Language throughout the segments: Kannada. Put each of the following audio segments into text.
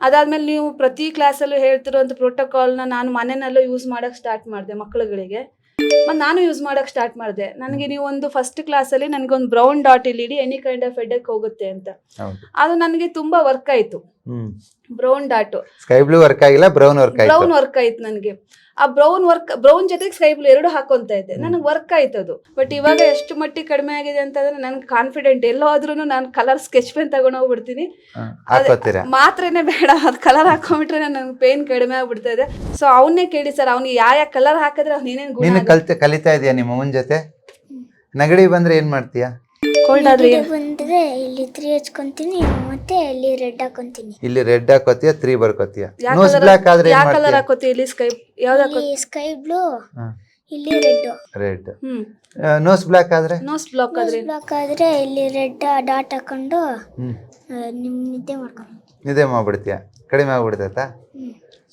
ಅದಾದ್ಮೇಲೆ ನೀವು ಪ್ರತಿ ಕ್ಲಾಸಲ್ಲೂ ಹೇಳ್ತಿರೋಂಥ ಪ್ರೋಟೋಕಾಲ್ನ ನಾನು ಮನೆಯಲ್ಲೂ ಯೂಸ್ ಮಾಡಕ್ ಸ್ಟಾರ್ಟ್ ಮಾಡಿದೆ ಮಕ್ಕಳುಗಳಿಗೆ ಮತ್ತು ನಾನು ಯೂಸ್ ಮಾಡಕ್ ಸ್ಟಾರ್ಟ್ ಮಾಡಿದೆ. ನನಗೆ ನೀವು ಒಂದು ಫಸ್ಟ್ ಕ್ಲಾಸಲ್ಲಿ ನನಗೆ ಒಂದು ಬ್ರೌನ್ ಡಾಟ್ ಇಲ್ಲಿ ಇಡಿ ಎನಿ ಕೈಂಡ್ ಆಫ್ ಹೆಡ್ಡಕ್ಕೆ ಹೋಗುತ್ತೆ ಅಂತ. ಅದು ನನಗೆ ತುಂಬಾ ವರ್ಕ್ ಆಯ್ತು. Brown dot sky blue work ಆಗಿಲ್ಲ ಬ್ರೌನ್ ವರ್ಕ್ ಆಯ್ತು. ಬ್ರೌನ್ ವರ್ಕ್ ಆಯ್ತು ನನಗೆ. ಆ ಬ್ರೌನ್ ವರ್ಕ್ ಬ್ರೌನ್ ಜೊತೆಗೆ ಸ್ಕೈ ಬ್ಲೂ ಎರಡು ಹಾಕೊಂತ ಇದ್ದೆ. ನನಗೆ ವರ್ಕ್ ಆಯ್ತು ಅದು. ಬಟ್ ಇವಾಗ ಎಷ್ಟು ಮಟ್ಟಿಗೆ ಕಡಿಮೆ ಆಗಿದೆ ಅಂತಂದ್ರೆ ನನ್ಗೆ ಕಾನ್ಫಿಡೆಂಟ್ ಎಲ್ಲೋ ಆದ್ರೂ ನಾನು ಕಲರ್ ಸ್ಕೆಚ್ ಪೆನ್ ತಗೊಂಡು ಹೋಗ್ಬಿಡ್ತೀನಿ. ಹ, ಹಾಕೋತೀರಾ? ಮಾತ್ರೇನೆ ಬೇಡ ಅದು ಕಲರ್ ಹಾಕೊಂಡ್ಬಿಟ್ರೆ ನನ್ಗೆ ಪೇನ್ ಕಡಿಮೆ ಆಗ್ಬಿಡ್ತಾ ಇದೆ. ಸೊ ಅವನ್ನೇ ಕೇಳಿ ಸರ್ ಅವ್ನಿಗೆ ಯಾವ ಯಾವ ಕಲರ್ ಹಾಕಿದ್ರೆ ಅವ್ನು ಏನೇನು ಗುಣ ನೀನು ಕಲಿತಾ ಇದೆಯಾ ನಿಮ್ಮ ಅವನ ಜೊತೆ? ನಗಡಿ ಬಂದ್ರೆ ಏನ್ ಮಾಡ್ತೀಯಾ? ಕೋಲ್ಡ್ ಆದ್ರೆ ನೆಗಡಿ ಇಲ್ಲಿ ತ್ರೀ ಹಚ್ಕೊಂತೀನಿ ಮತ್ತೆ ಇಲ್ಲಿ ರೆಡ್ ಹಾಕೊಂತೀನಿ. ಇಲ್ಲಿ ರೆಡ್ ಹಾಕೋತೀಯ ತ್ರೀ ಬರ್ಕೋತೀಯ? ನೋಸ್ ಬ್ಲಾಕ್ ಆದ್ರೆ ಯಾವ ಕಲರ್ ಹಾಕೋತಿ ಇಲ್ಲಿ ಸ್ಕೈ ಯಾವ್ದು ಹಾಕೋ ಇಲ್ಲಿ ಸ್ಕೈ ಬ್ಲೂ ಇಲ್ಲಿ red red hmm. Nose block ಆದ್ರೆ? ನೋಸ್ ಬ್ಲಾಕ್ ಆದ್ರೆ ಬ್ಲಾಕ್ ಆದ್ರೆ ಇಲ್ಲಿ ರೆಡ್ ಡಾಟ್ ಹಾಕೊಂಡು ನಿಮ್ಮ ಆ, ನಿಮ್ ನಿದ್ದೆ ಮಾಡ್ಕೊಂಡು ನಿದ್ದೆ ಮಾಡ್ಬಿಡ್ತೀಯ? ಕಡಿಮೆ ಆಗ್ಬಿಡ್ತೈತಾ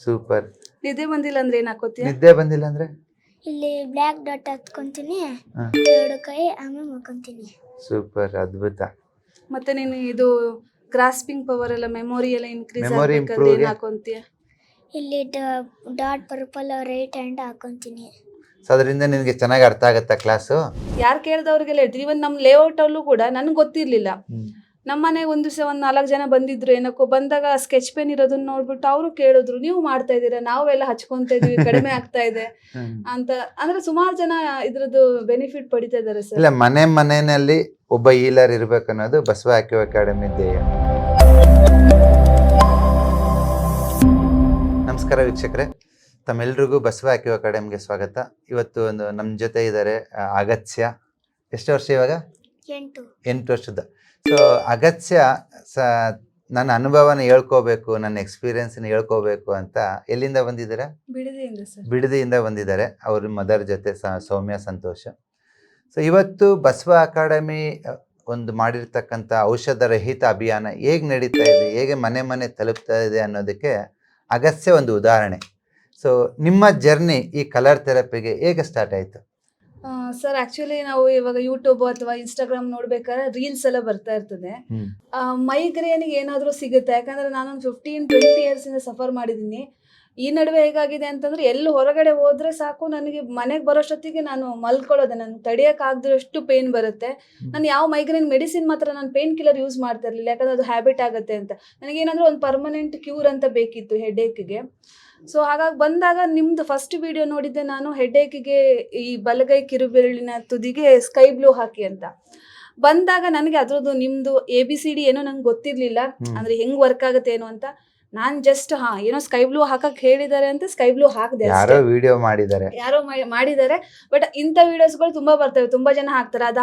ಸೂಪರ್ ನಿದ್ದೆ ಬಂದಿಲ್ಲ ಅಂದ್ರೆ ಏನ್ ಹಾಕೋತಿಯ? ನಿದ್ದೆ ಬಂದಿಲ್ಲ ಅಂದ್ರೆ? ಇಲ್ಲಿ ಬ್ಲಾಕ್ ಡಾಟ್ ಹಾಕ್ಕೊಂತೀನಿ ಹ. ಎರಡು ಕೈ ಆಮೇಲೆ ಮಾಡ್ಕೊಂತೀನಿ. ಸೂಪರ್ ಅದ್ಭುತ. ಮತ್ತೆ ನೀನು ಇದು ಗ್ರಾಸ್ಪಿಂಗ್ ಪವರ್ ಎಲ್ಲ ಮೆಮೊರಿ ಎಲ್ಲ ಇನ್ಕ್ರೀಸ್ Memory ಏನು improve ಏನ್ಗೆ? ಹಾಕೊಂತೀಯ? ಇಲ್ಲಿ ಡಾಟ್ ಪರ್ಪಲ್ ರೈಟ್ ಹ್ಯಾಂಡ್ ಹಾಕೊಂತೀನಿ. ಸೊ ಅದರಿಂದ ನಿನಗೆ ಚೆನ್ನಾಗಿ ಅರ್ಥ ಆಗುತ್ತಾ ಕ್ಲಾಸು ಯಾರು ಕೇಳಿದವ್ರಿಗೆಲ್ಲ ಹೇಳ್ತೀವಿ ಇವನ್ ನಮ್ಮ ಲೇಔಟ್ ಅಲ್ಲೂ ಕೂಡ ನನಗೆ ಗೊತ್ತಿರ್ಲಿಲ್ಲ. ನಮ್ಮ ಮನೆಗೆ ಒಂದು ದಿವಸ ಒಂದು ನಾಲ್ಕು ಜನ ಬಂದಿದ್ರು ಏನಕ್ಕೋ ಬಂದಾಗ ಸ್ಕೆಚ್ ಪೆನ್ ಇರೋದನ್ನ ನೋಡ್ಬಿಟ್ಟು ಅವರು ಕೇಳಿದ್ರು ನೀವು ಮಾಡ್ತಾ ಇದ್ದೀರಾ? ನಾವೆಲ್ಲ ಹಚ್ಕೊಂತ ಇದೀವಿ ಕಡಿಮೆ ಆಗ್ತಾ ಇದೆ. ಅಂತ. ಅಂದ್ರೆ ಸುಮಾರು ಜನ ಇದ್ರದ್ದು ಬೆನಿಫಿಟ್ ಪಡಿತಾ ಇದ್ದಾರೆ ಸರ್. ಇಲ್ಲ ಮನೆ ಮನೆಯಲ್ಲಿ ಒಬ್ಬ ಈಲರ್ ಇರ್ಬೇಕು ಅನ್ನೋದು ಬಸವ ಆಕ್ಯೋ ಅಕಾಡೆಮಿ ಧ್ಯೇಯ. ನಮಸ್ಕಾರ ವೀಕ್ಷಕರೇ. ತಮ್ಮೆಲ್ರಿಗೂ ಬಸವ ಆಕ್ಯೋ ಅಕಾಡೆಮಿಗೆ ಸ್ವಾಗತ. ಇವತ್ತು ಒಂದು ನಮ್ಮ ಜೊತೆ ಇದ್ದಾರೆ ಅಗತ್ಯ. ಎಷ್ಟು ವರ್ಷ ಇವಾಗ? ಎಂಟು. ಎಂಟು ವರ್ಷದ ಸೊ ಅಗತ್ಯ ಸ ನನ್ನ ಅನುಭವನ ಹೇಳ್ಕೋಬೇಕು ನನ್ನ ಎಕ್ಸ್ಪೀರಿಯನ್ಸ್ನ ಹೇಳ್ಕೋಬೇಕು ಅಂತ ಎಲ್ಲಿಂದ ಬಂದಿದ್ದೀರಾ? ಬಿಡದಿಯಿಂದ ಸರ್. ಬಿಡದಿಯಿಂದ ಬಂದಿದ್ದಾರೆ. ಅವ್ರ ಮದರ್ ಜೊತೆ ಸ- ಸೌಮ್ಯ ಸಂತೋಷ. ಸೊ ಇವತ್ತು ಬಸವ ಅಕಾಡೆಮಿ ಒಂದು ಮಾಡಿರ್ತಕ್ಕಂಥ ಔಷಧ ರಹಿತ ಅಭಿಯಾನ ಹೇಗೆ ನಡೀತಾ ಇದೆ ಹೇಗೆ ಮನೆ ಮನೆ ತಲುಪ್ತಾ ಇದೆ ಅನ್ನೋದಕ್ಕೆ ಅಗತ್ಯ ಒಂದು ಉದಾಹರಣೆ. ಸೊ ನಿಮ್ಮ ಜರ್ನಿ ಈ ಕಲರ್ ಥೆರಪಿಗೆ ಹೇಗೆ ಸ್ಟಾರ್ಟ್ ಆಯಿತು? ಸರ್ ಆಕ್ಚುಲಿ ನಾವು ಇವಾಗ ಯೂಟ್ಯೂಬ್ ಅಥವಾ ಇನ್ಸ್ಟಾಗ್ರಾಮ್ ನೋಡ್ಬೇಕಾದ್ರೆ ರೀಲ್ಸ್ ಎಲ್ಲ ಬರ್ತಾ ಇರ್ತದೆ. ಮೈಗ್ರೇನಿಗೆ ಏನಾದರೂ ಸಿಗುತ್ತೆ? ಯಾಕಂದ್ರೆ ನಾನೊಂದು ಫಿಫ್ಟೀನ್ ಟ್ವೆಂಟಿ ಇಂದ ಸಫರ್ ಮಾಡಿದ್ದೀನಿ. ಈ ನಡುವೆ ಹೇಗಾಗಿದೆ ಅಂತಂದ್ರೆ ಎಲ್ಲಿ ಹೊರಗಡೆ ಹೋದ್ರೆ ಸಾಕು ನನಗೆ ಮನೆಗೆ ಬರೋಷ್ಟೊತ್ತಿಗೆ ನಾನು ಮಲ್ಕೊಳ್ಳೋದೆ. ನಾನು ತಡೆಯೋಕ್ಕಾಗದಷ್ಟು ಪೇನ್ ಬರುತ್ತೆ. ನಾನು ಯಾವ ಮೈಗ್ರೇನ್ ಮೆಡಿಸಿನ್ ಮಾತ್ರ ನಾನು ಪೇನ್ ಕಿಲ್ಲರ್ ಯೂಸ್ ಮಾಡ್ತಾ ಇರಲಿಲ್ಲ. ಯಾಕಂದ್ರೆ ಅದು ಹ್ಯಾಬಿಟ್ ಆಗುತ್ತೆ ಅಂತ. ನನಗೇನಾದ್ರೂ ಒಂದು ಪರ್ಮನೆಂಟ್ ಕ್ಯೂರ್ ಅಂತ ಬೇಕಿತ್ತು ಹೆಡ್ಏಕಿಗೆ ಸೊ ಹಾಗಾಗಿ ಬಂದಾಗ ನಿಮ್ದು ಫಸ್ಟ್ ವಿಡಿಯೋ ನೋಡಿದ್ದೆ ನಾನು ಹೆಡೇಕಿಗೆ ಈ ಬಲಗೈ ಕಿರುಬೆರಳಿನ ತುದಿಗೆ ಸ್ಕೈ ಬ್ಲೂ ಹಾಕಿ ಅಂತ. ಬಂದಾಗ ನನಗೆ ಅದ್ರದ್ದು ನಿಮ್ದು ಎ ಬಿ ಸಿ ಡಿ ಏನೋ ನಂಗೆ ಗೊತ್ತಿರ್ಲಿಲ್ಲ. ಅಂದ್ರೆ ಹೆಂಗ್ ವರ್ಕ್ ಆಗುತ್ತೆ ಏನು ಅಂತ. ನಾನ್ ಜಸ್ಟ್ ಹಾ ಏನೋ ಸ್ಕೈ ಬ್ಲೂ ಹಾಕಕ್ ಹೇಳಿದ್ದಾರೆ ಅಂತ ಸ್ಕೈ ಬ್ಲೂ ಹಾಕ್ದೆ. ಯಾರೋ ವಿಡಿಯೋ ಮಾಡಿದ್ದಾರೆ ಯಾರೋ ಮಾಡಿದ್ದಾರೆ ಬಟ್ ಇಂಥ ವಿಡಿಯೋಸ್ಗಳು ತುಂಬಾ ಬರ್ತವೆ ತುಂಬಾ ಜನ ಹಾಕ್ತಾರೆ. ಅದ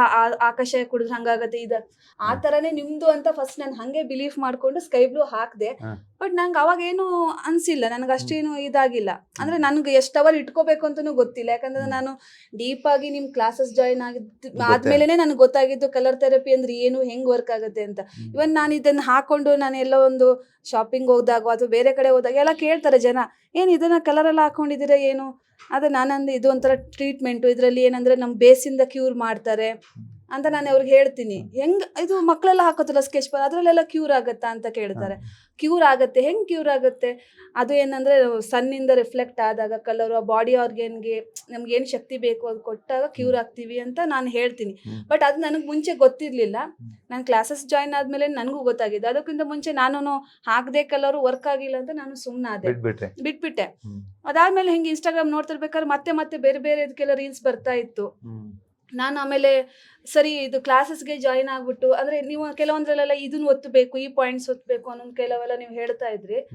ಆಕಾಶ ಕುಡಿದ್ರೆ ಹಂಗಾಗತ್ತೆ ಇದ ಆ ತರನೇ ನಿಮ್ದು ಅಂತ ಫಸ್ಟ್ ನಾನು ಹಂಗೆ ಬಿಲೀಫ್ ಮಾಡ್ಕೊಂಡು ಸ್ಕೈ ಬ್ಲೂ ಹಾಕ್ದೆ. ಬಟ್ ನಂಗೆ ಅವಾಗ ಏನು ಅನ್ಸಿಲ್ಲ ನನಗೆ ಅಷ್ಟೇನು ಇದಾಗಿಲ್ಲ. ಅಂದ್ರೆ ನನ್ಗೆ ಎಷ್ಟು ಅವರ್ ಇಟ್ಕೋಬೇಕು ಅಂತಾನು ಗೊತ್ತಿಲ್ಲ. ಯಾಕಂದ್ರೆ ನಾನು ಡೀಪ್ ಆಗಿ ನಿಮ್ ಕ್ಲಾಸಸ್ ಜಾಯಿನ್ ಆಗಿದ್ದು ಆದ್ಮೇಲೆ ನನಗೆ ಗೊತ್ತಾಗಿದ್ದು ಕಲರ್ ಥೆರಪಿ ಅಂದ್ರೆ ಏನು ಹೆಂಗ್ ವರ್ಕ್ ಆಗುತ್ತೆ ಅಂತ. ಇವನ್ ನಾನು ಇದನ್ನ ಹಾಕೊಂಡು ನಾನು ಎಲ್ಲ ಒಂದು ಶಾಪಿಂಗ್ ಹೋದಾಗ ಅಥವಾ ಬೇರೆ ಕಡೆ ಹೋದಾಗ ಎಲ್ಲ ಕೇಳ್ತಾರೆ ಜನ, ಏನು ಇದನ್ನ ಕಲರ್ ಎಲ್ಲ ಹಾಕೊಂಡಿದ್ದೀರಾ ಏನು? ಅದೇ ನಾನಂದು ಇದು ಒಂಥರ ಟ್ರೀಟ್ಮೆಂಟು ಇದರಲ್ಲಿ ಏನಂದ್ರೆ ನಮ್ಮ ಬೇಸಿಂದ ಕ್ಯೂರ್ ಮಾಡ್ತಾರೆ. ಅಂತ ನಾನು ಅವ್ರಿಗೆ ಹೇಳ್ತೀನಿ. ಹೆಂಗ್ ಇದು ಮಕ್ಕಳೆಲ್ಲ ಹಾಕೋದಿಲ್ಲ ಸ್ಕೆಚ್ ಪೆನ್ ಅದರಲ್ಲೆಲ್ಲ ಕ್ಯೂರ್ ಆಗುತ್ತಾ ಅಂತ ಕೇಳ್ತಾರೆ. ಕ್ಯೂರ್ ಆಗುತ್ತೆ ಹೆಂಗ್ ಕ್ಯೂರ್ ಆಗುತ್ತೆ? ಅದು ಏನಂದ್ರೆ ಸನ್ನಿಂದ ರಿಫ್ಲೆಕ್ಟ್ ಆದಾಗ ಕಲರ್ ಬಾಡಿ ಆರ್ಗನ್ಗೆ ನಮ್ಗೆ ಏನು ಶಕ್ತಿ ಬೇಕು ಅದು ಕೊಟ್ಟಾಗ ಕ್ಯೂರ್ ಆಗ್ತೀವಿ ಅಂತ ನಾನು ಹೇಳ್ತೀನಿ. ಬಟ್ ಅದು ನನಗೆ ಮುಂಚೆ ಗೊತ್ತಿರ್ಲಿಲ್ಲ. ನಾನು ಕ್ಲಾಸಸ್ ಜಾಯಿನ್ ಆದ್ಮೇಲೆ ನನಗೂ ಗೊತ್ತಾಗಿದೆ ಅದಕ್ಕಿಂತ ಮುಂಚೆ ನಾನು ಹಾಕದೆ ಕಲರ್ ವರ್ಕ್ ಆಗಿಲ್ಲ ಅಂತ ನಾನು ಸುಮ್ಮನಾದೆ ಬಿಟ್ಬಿಟ್ಟೆ. ಅದಾದ್ಮೇಲೆ ಹಿಂಗೆ ಇನ್ಸ್ಟಾಗ್ರಾಮ್ ನೋಡ್ತಿರ್ಬೇಕಾದ್ರೆ ಮತ್ತೆ ಮತ್ತೆ ಬೇರೆ ಬೇರೆ ಇದಕ್ಕೆಲ್ಲ ರೀಲ್ಸ್ ಬರ್ತಾ ಇತ್ತು. ನಾನು ಆಮೇಲೆ ಸರಿ ಇದು ಕ್ಲಾಸಸ್ಗೆ ಜಾಯಿನ್ ಆಗ್ಬಿಟ್ಟು ಅಂದ್ರೆ ನೀವು ಕೆಲವೊಂದ್ರಲ್ಲೆಲ್ಲ ಇದನ್ನ ಒತ್ತಬೇಕು ಈ ಪಾಯಿಂಟ್ಸ್ ಒತ್ತಬೇಕು ಅನ್ನೋದು ಕೆಲವೆಲ್ಲ ನೀವು ಹೇಳ್ತಾ ಇದ್ರಿ.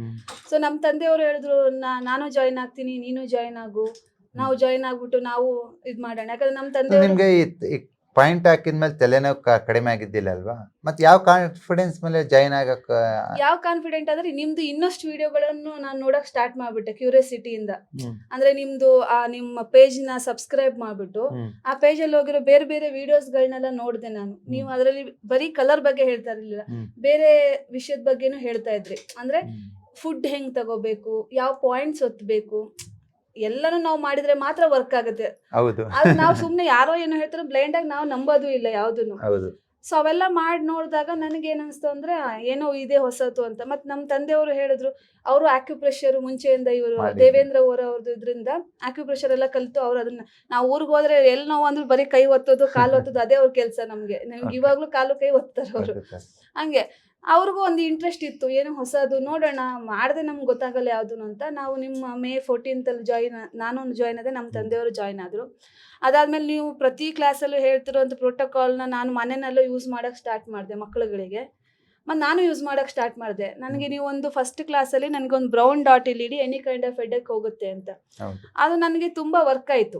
ಸೊ ನಮ್ಮ ತಂದೆಯವರು ಹೇಳಿದ್ರು ನಾ- ನಾನು ಜಾಯಿನ್ ಆಗ್ತೀನಿ ನೀನು ಜಾಯಿನ್ ಆಗು. ನಾವು ಜಾಯಿನ್ ಆಗ್ಬಿಟ್ಟು ನಾವು ಇದು ಮಾಡೋಣ. ಯಾಕಂದ್ರೆ ನಮ್ಮ ತಂದೆ ನಿಮ್ಗೆ ಈ ಪಾಯಿಂಟ್ ಹಾಕಿದ್ಮೇಲೆ ತಲೆನೋವು ಕ- ಕಡಿಮೆ ಆಗಿದ್ದಿಲ್ಲ ಅಲ್ವಾ? ಮತ್ತೆ ಯಾವ ಕಾನ್ಫಿಡೆನ್ಸ್ ಮೇಲೆ ಜಾಯಿನ್ ಆಗಕ್ ಯಾವ ಕಾನ್ಫಿಡೆಂಟ್ ಅಂದ್ರೆ ನಿಮ್ದು ಇನ್ನಷ್ಟು ವಿಡಿಯೋಗಳನ್ನು ನಾನು ನೋಡಕ್ ಸ್ಟಾರ್ಟ್ ಮಾಡ್ಬಿಟ್ಟೆ ಕ್ಯೂರಿಯಾಸಿಟಿಯಿಂದ ಹ್ಮ್. ಅಂದ್ರೆ ನಿಮ್ದು ಆ ನಿಮ್ಮ ಪೇಜ್ನ ಸಬ್ಸ್ಕ್ರೈಬ್ ಮಾಡ್ಬಿಟ್ಟು ಹ್ಮ್. ಆ ಪೇಜ್ ಅಲ್ಲಿ ಹೋಗಿರೋ ಬೇರೆ ಬೇರೆ ವಿಡಿಯೋಸ್ ಗಳನ್ನೆಲ್ಲ ನೋಡಿದೆ ನಾನು. ನೀವು ಅದರಲ್ಲಿ ಬರೀ ಕಲರ್ ಬಗ್ಗೆ ಹೇಳ್ತಾ ಇರಲಿಲ್ಲ. ಹ್ಮ್. ಬೇರೆ ವಿಷಯದ ಬಗ್ಗೆನೂ ಹೇಳ್ತಾ ಇದ್ರಿ. ಅಂದ್ರೆ ಫುಡ್ ಹೆಂಗ್ ತಗೋಬೇಕು ಯಾವ ಪಾಯಿಂಟ್ಸ್ ಒತ್ತಬೇಕು ಎಲ್ಲನೂ ನಾವು ಮಾಡಿದ್ರೆ ಮಾತ್ರ ವರ್ಕ್ ಆಗುತ್ತೆ. ಹೌದು. ಅದು ನಾವು ಸುಮ್ನೆ ಯಾರೋ ಏನೋ ಹೇಳ್ತಾರೆ ಬ್ಲೈಂಡ್ ಆಗಿ ನಾವು ನಂಬೋದು ಇಲ್ಲ ಯಾವ್ದನ್ನು ಹೌದು. ಸೊ ಅವೆಲ್ಲ ಮಾಡಿ ನೋಡಿದಾಗ ನನಗೆ ಅನಿಸ್ತು ಅಂದರೆ ಏನೋ ಇದೆ ಹೊಸತು ಅಂತ. ಮತ್ತೆ ನಮ್ಮ ತಂದೆಯವರು ಹೇಳಿದ್ರು ಅವರು ಆಕ್ಯುಪ್ರೆಷರ್ ಮುಂಚೆಯಿಂದ ಇವರು. ದೇವೇಂದ್ರ ಅವರ ಅವ್ರದ್ದು ಇದರಿಂದ ಆಕ್ಯುಪ್ರೆಷರ್ ಎಲ್ಲ ಕಲಿತು ಅವ್ರು ಅದನ್ನ ನಾವು ಊರಿಗೆ ಹೋದ್ರೆ ಎಲ್ಲಿ ನೋವು ಅಂದ್ರೆ ಬರೀ ಕೈ ಒತ್ತೋದು ಕಾಲು ಒತ್ತೋದು ಅದೇ ಅವ್ರ ಕೆಲಸ ನಮ್ಗೆ. ನಮ್ಗೆ ಇವಾಗ್ಲೂ ಕಾಲು ಕೈ ಒತ್ತಾರೆ ಅವರು. ಹಂಗೆ. ಅವ್ರಿಗೂ ಒಂದು ಇಂಟ್ರೆಸ್ಟ್ ಇತ್ತು ಏನೋ ಹೊಸದು ನೋಡೋಣ ಮಾಡಿದೆ ನಮ್ಗೆ ಗೊತ್ತಾಗಲ್ಲ ಯಾವುದು ಅಂತ. ನಾವು ನಿಮ್ಮ ಮೇ ಫೋರ್ಟೀನ್ತಲ್ಲಿ ಜಾಯಿನ್ ನಾನು ಜಾಯ್ನ್ ಆದೆ ನಮ್ಮ ತಂದೆಯವರು ಜಾಯ್ನ್ ಆದರು. ಅದಾದಮೇಲೆ ನೀವು ಪ್ರತಿ ಕ್ಲಾಸಲ್ಲೂ ಹೇಳ್ತಿರೋಂಥ ಪ್ರೋಟೋಕಾಲ್ನ ನಾನು ಮನೆಯಲ್ಲೂ ಯೂಸ್ ಮಾಡೋಕ್ಕೆ ಸ್ಟಾರ್ಟ್ ಮಾಡಿದೆ ಮಕ್ಕಳುಗಳಿಗೆ ಮತ್ತು ನಾನು ಯೂಸ್ ಮಾಡೋಕ್ಕೆ ಸ್ಟಾರ್ಟ್ ಮಾಡಿದೆ. ನನಗೆ ನೀವು ಒಂದು ಫಸ್ಟ್ ಕ್ಲಾಸಲ್ಲಿ ನನಗೊಂದು ಬ್ರೌನ್ ಡಾಟ್ ಇಲ್ಲಿ ಇಡಿ ಎನಿ ಕೈಂಡ್ ಆಫ್ ಹೆಡ್ಡಕ್ಕೆ ಹೋಗುತ್ತೆ ಅಂತ. ಅದು ನನಗೆ ತುಂಬ ವರ್ಕ್ ಆಯಿತು.